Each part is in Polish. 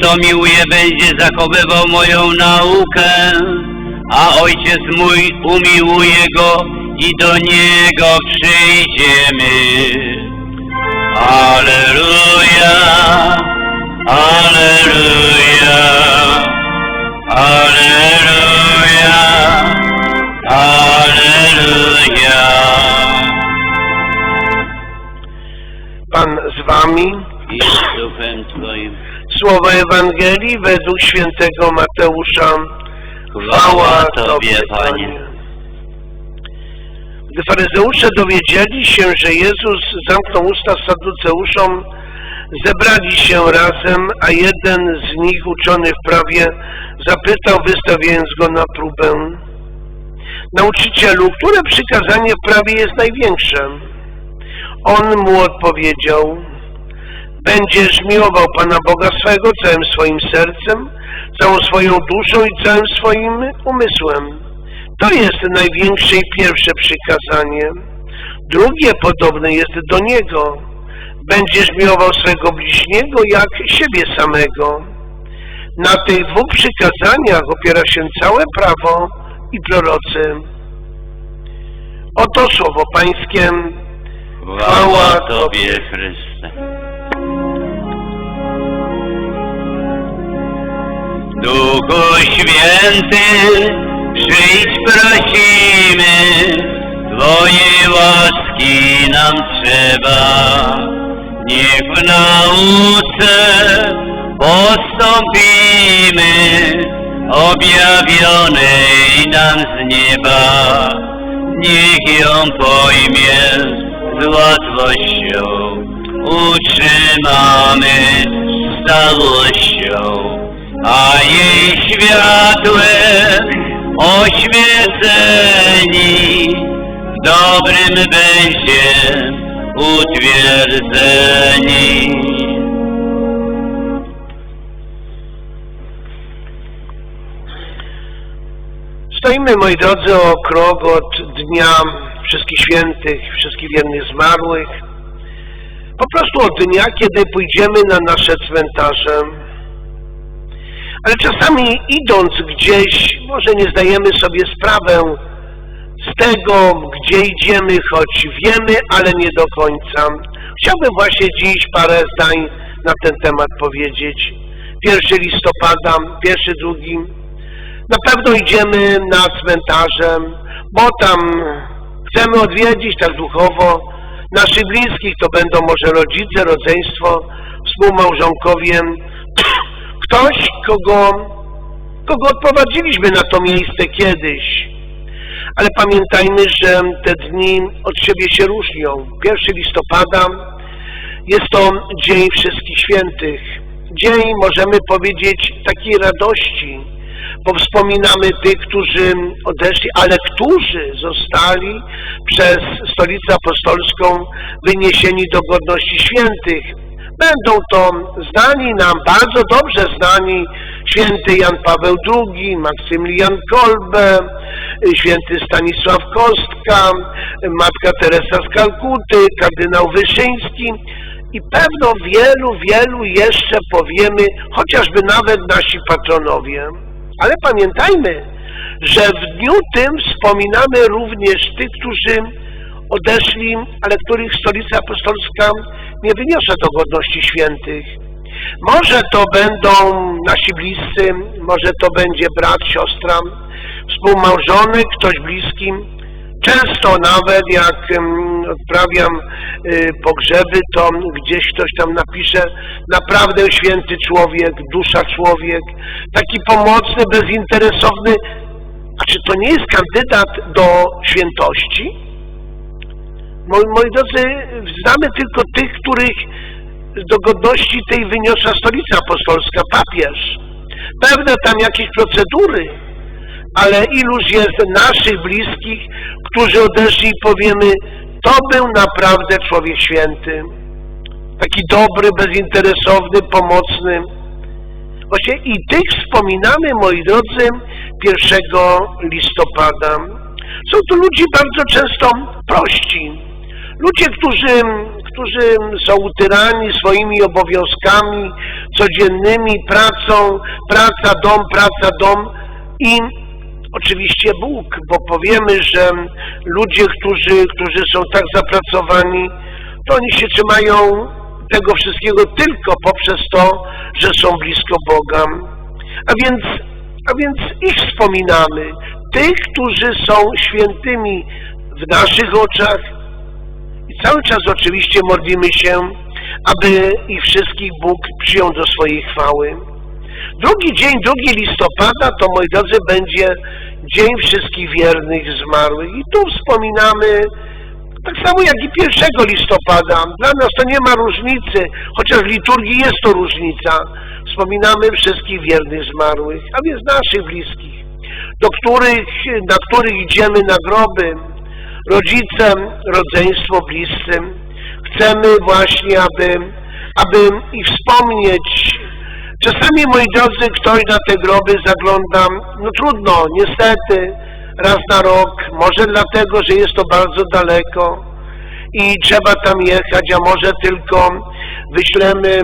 kto miłuje, będzie zachowywał moją naukę, a ojciec mój umiłuje go i do niego przyjdziemy. Aleluja, aleluja, aleluja, Słowo Ewangelii według świętego Mateusza. Chwała Tobie, Panie. Gdy faryzeusze dowiedzieli się, że Jezus zamknął usta saduceuszom, zebrali się razem, a jeden z nich, uczony w prawie, zapytał, wystawiając go na próbę. Nauczycielu, które przykazanie w prawie jest największe? On mu odpowiedział, będziesz miłował Pana Boga swego całym swoim sercem, całą swoją duszą i całym swoim umysłem. To jest największe i pierwsze przykazanie. Drugie podobne jest do niego. Będziesz miłował swego bliźniego jak siebie samego. Na tych dwóch przykazaniach opiera się całe prawo i prorocy. Oto słowo Pańskie. Chwała Tobie, Chryste. Duchu Święty, przyjdź prosimy, Twojej łaski nam trzeba. Niech w nauce postąpimy, objawionej nam z nieba. Niech ją pojmie z łatwością, utrzymamy stałością, a jej światłem oświeceni w dobrym będzie utwierdzeni. Stoimy, moi drodzy, o krok od Dnia Wszystkich Świętych, Wszystkich Wiernych Zmarłych. Po prostu od dnia, kiedy pójdziemy na nasze cmentarze. Ale czasami idąc gdzieś, może nie zdajemy sobie sprawę z tego, gdzie idziemy, choć wiemy, ale nie do końca. Chciałbym właśnie dziś parę zdań na ten temat powiedzieć. 1 listopada, pierwszy, drugi. Na pewno idziemy na cmentarze, bo tam chcemy odwiedzić tak duchowo naszych bliskich, to będą może rodzice, rodzeństwo, współmałżonkowie, ktoś, kogo, kogo odprowadziliśmy na to miejsce kiedyś. Ale pamiętajmy, że te dni od siebie się różnią. 1 listopada jest to Dzień Wszystkich Świętych. Dzień, możemy powiedzieć, takiej radości, bo wspominamy tych, którzy odeszli, ale którzy zostali przez Stolicę Apostolską wyniesieni do godności świętych. Będą to znani nam, bardzo dobrze znani święty Jan Paweł II, Maksymilian Kolbe, święty Stanisław Kostka, matka Teresa z Kalkuty, kardynał Wyszyński i pewno wielu, wielu jeszcze powiemy, chociażby nawet nasi patronowie. Ale pamiętajmy, że w dniu tym wspominamy również tych, którzy odeszli, ale których stolica apostolska nie wyniosła do godności świętych. Może to będą nasi bliscy, może to będzie brat, siostra, współmałżonek, ktoś bliski. Często nawet jak odprawiam y, pogrzeby, to gdzieś ktoś tam napisze naprawdę święty człowiek, dusza człowiek, taki pomocny, bezinteresowny. A czy to nie jest kandydat do świętości? Moi, moi drodzy, znamy tylko tych, których do godności tej wyniosła stolica apostolska, papież. Pewne tam jakieś procedury, ale iluż jest naszych bliskich, którzy odeszli i powiemy, to był naprawdę człowiek święty. Taki dobry, bezinteresowny, pomocny. Właśnie i tych wspominamy, moi drodzy, 1 listopada. Są to ludzie bardzo często prości. Ludzie, którzy którzy są utyrani swoimi obowiązkami codziennymi, pracą, praca, dom, praca, dom i oczywiście Bóg, bo powiemy, że ludzie, którzy, którzy są tak zapracowani, to oni się trzymają tego wszystkiego tylko poprzez to, że są blisko Boga. A więc, a więc ich wspominamy, tych, którzy są świętymi w naszych oczach i cały czas oczywiście modlimy się, aby ich wszystkich Bóg przyjął do swojej chwały. Drugi dzień, 2 listopada, to moi drodzy, będzie Dzień Wszystkich Wiernych Zmarłych. I tu wspominamy, tak samo jak i 1 listopada, dla nas to nie ma różnicy, chociaż w liturgii jest to różnica. Wspominamy wszystkich wiernych zmarłych, a więc naszych bliskich, do których, na których idziemy na groby, rodzicem, rodzeństwo bliskim. Chcemy właśnie, aby, aby ich wspomnieć. Czasami, moi drodzy, ktoś na te groby zagląda, no trudno, niestety, raz na rok, może dlatego, że jest to bardzo daleko i trzeba tam jechać, a może tylko wyślemy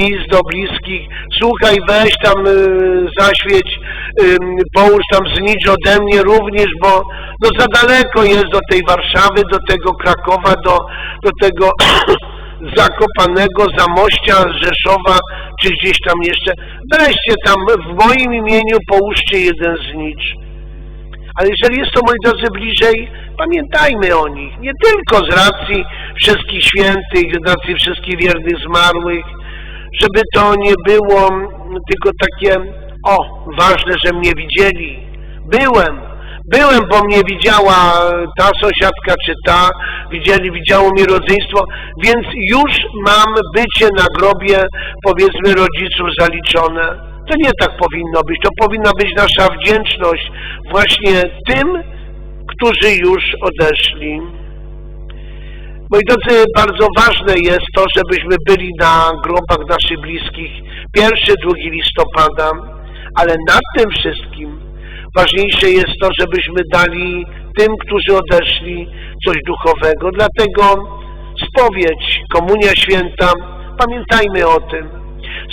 list do bliskich, słuchaj, weź tam, y, zaświeć, y, połóż tam znicz ode mnie również, bo no za daleko jest do tej Warszawy, do tego Krakowa, do, do tego Zakopanego, Zamościa, Rzeszowa, czy gdzieś tam jeszcze. Weźcie tam, w moim imieniu połóżcie jeden znicz. Ale jeżeli jest to, moi drodzy, bliżej, pamiętajmy o nich. Nie tylko z racji wszystkich świętych, z racji wszystkich wiernych zmarłych, żeby to nie było tylko takie, o, ważne, że mnie widzieli. Byłem, byłem, bo mnie widziała ta sąsiadka czy ta, widzieli, widziało mi rodzeństwo, więc już mam bycie na grobie, powiedzmy, rodziców zaliczone. To nie tak powinno być. To powinna być nasza wdzięczność właśnie tym, którzy już odeszli. Moi drodzy, bardzo ważne jest to, żebyśmy byli na grobach naszych bliskich 1-2 listopada, ale nad tym wszystkim ważniejsze jest to, żebyśmy dali tym, którzy odeszli, coś duchowego. Dlatego spowiedź, komunia święta, pamiętajmy o tym.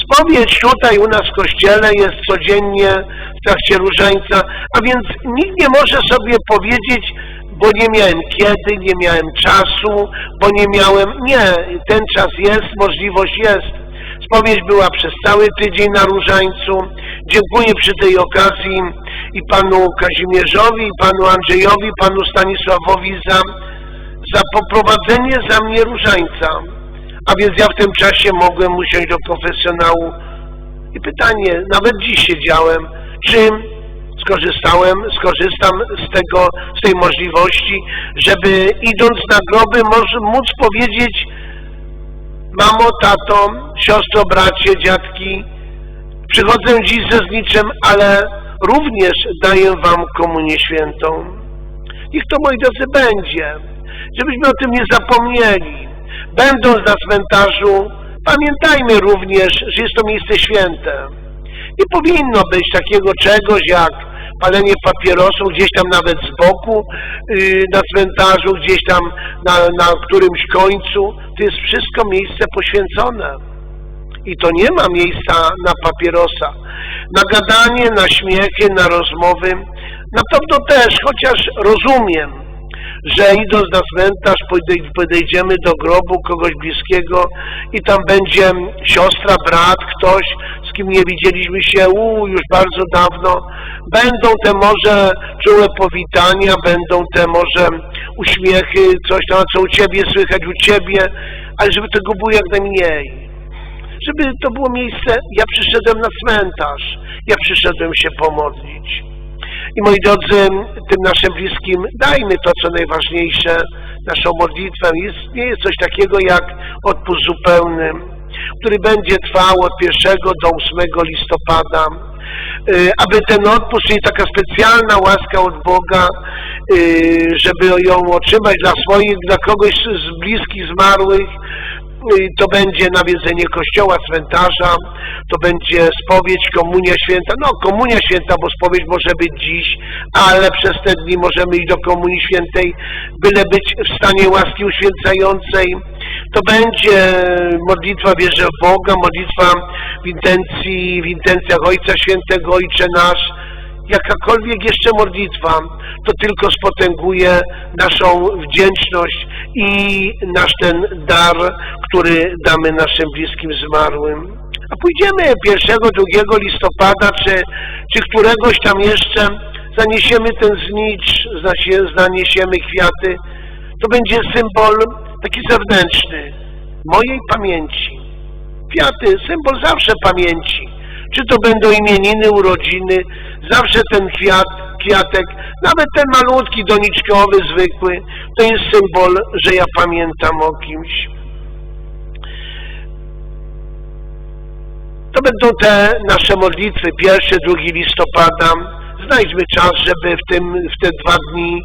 Spowiedź tutaj u nas w kościele jest codziennie w trakcie różańca, a więc nikt nie może sobie powiedzieć, bo nie miałem kiedy, nie miałem czasu, bo nie miałem... Nie, ten czas jest, możliwość jest. Spowiedź była przez cały tydzień na różańcu. Dziękuję przy tej okazji i panu Kazimierzowi, i panu Andrzejowi, panu Stanisławowi za, za poprowadzenie za mnie różańca. A więc ja w tym czasie mogłem usiąść do konfesjonału i pytanie, nawet dziś siedziałem, czym skorzystałem, skorzystam z tego, z tej możliwości, żeby idąc na groby móc powiedzieć mamo, tato, siostro, bracie, dziadki, przychodzę dziś ze zniczem, ale również daję wam komunię świętą. Niech to, moi drodzy, będzie, żebyśmy o tym nie zapomnieli. Będąc na cmentarzu, pamiętajmy również, że jest to miejsce święte. Nie powinno być takiego czegoś jak palenie papierosu gdzieś tam nawet z boku yy, na cmentarzu, gdzieś tam na, na którymś końcu. To jest wszystko miejsce poświęcone. I to nie ma miejsca na papierosa. Na gadanie, na śmiechy, na rozmowy. Na pewno też, chociaż rozumiem, że idąc na cmentarz podejdziemy do grobu kogoś bliskiego i tam będzie siostra, brat, ktoś, z kim nie widzieliśmy się u, już bardzo dawno. Będą te może czułe powitania, będą te może uśmiechy, coś tam, co u Ciebie słychać, u Ciebie, ale żeby tego było jak najmniej. Żeby to było miejsce, ja przyszedłem na cmentarz, ja przyszedłem się pomodlić. I moi drodzy, tym naszym bliskim dajmy to, co najważniejsze, naszą modlitwę. Jest, nie jest coś takiego jak odpust zupełny, który będzie trwał od 1 do 8 listopada. Y, aby ten odpust, czyli taka specjalna łaska od Boga, y, żeby ją otrzymać dla swoich, dla kogoś z bliskich zmarłych, to będzie nawiedzenie kościoła, cmentarza, to będzie spowiedź, komunia święta. No, komunia święta, bo spowiedź może być dziś, ale przez te dni możemy iść do komunii świętej, byle być w stanie łaski uświęcającej. To będzie modlitwa wierzę w Boga, modlitwa w intencji, w intencjach Ojca Świętego, Ojcze Nasz, jakakolwiek jeszcze modlitwa, to tylko spotęguje naszą wdzięczność i nasz ten dar, który damy naszym bliskim zmarłym. A pójdziemy 1, 2 listopada, czy, czy któregoś tam jeszcze, zaniesiemy ten znicz, zaniesiemy kwiaty, to będzie symbol taki zewnętrzny, mojej pamięci. Kwiaty, symbol zawsze pamięci. Czy to będą imieniny, urodziny, zawsze ten kwiat, kwiatek, nawet ten malutki, doniczkowy, zwykły, to jest symbol, że ja pamiętam o kimś. To będą te nasze modlitwy, pierwszy, drugi listopada. Znajdźmy czas, żeby w, tym, w te dwa dni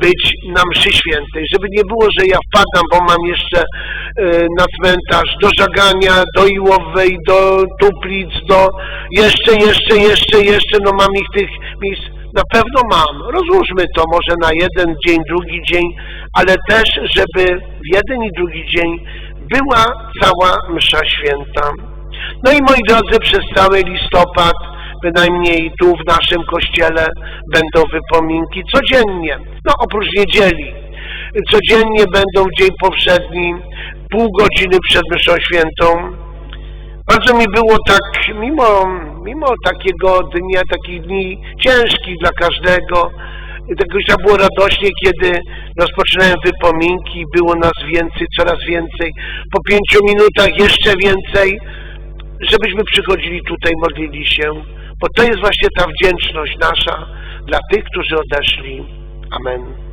być na mszy świętej, żeby nie było, że ja wpadam, bo mam jeszcze e, na cmentarz do Żagania, do Iłowej, do Tuplic, do jeszcze, jeszcze, jeszcze, jeszcze, no mam ich tych miejsc, na pewno mam. Rozłóżmy to może na jeden dzień, drugi dzień, ale też, żeby w jeden i drugi dzień była cała msza święta. No i moi drodzy, przez cały listopad, bynajmniej tu w naszym kościele, będą wypominki codziennie. No oprócz niedzieli. Codziennie będą w dzień powszedni, pół godziny przed mszą świętą. Bardzo mi było tak, mimo, mimo takiego dnia, takich dni ciężkich dla każdego, jakoś tak było radośnie, kiedy rozpoczynałem wypominki, było nas więcej, coraz więcej. Po pięciu minutach jeszcze więcej, żebyśmy przychodzili tutaj, modlili się, bo to jest właśnie ta wdzięczność nasza dla tych, którzy odeszli. Amen.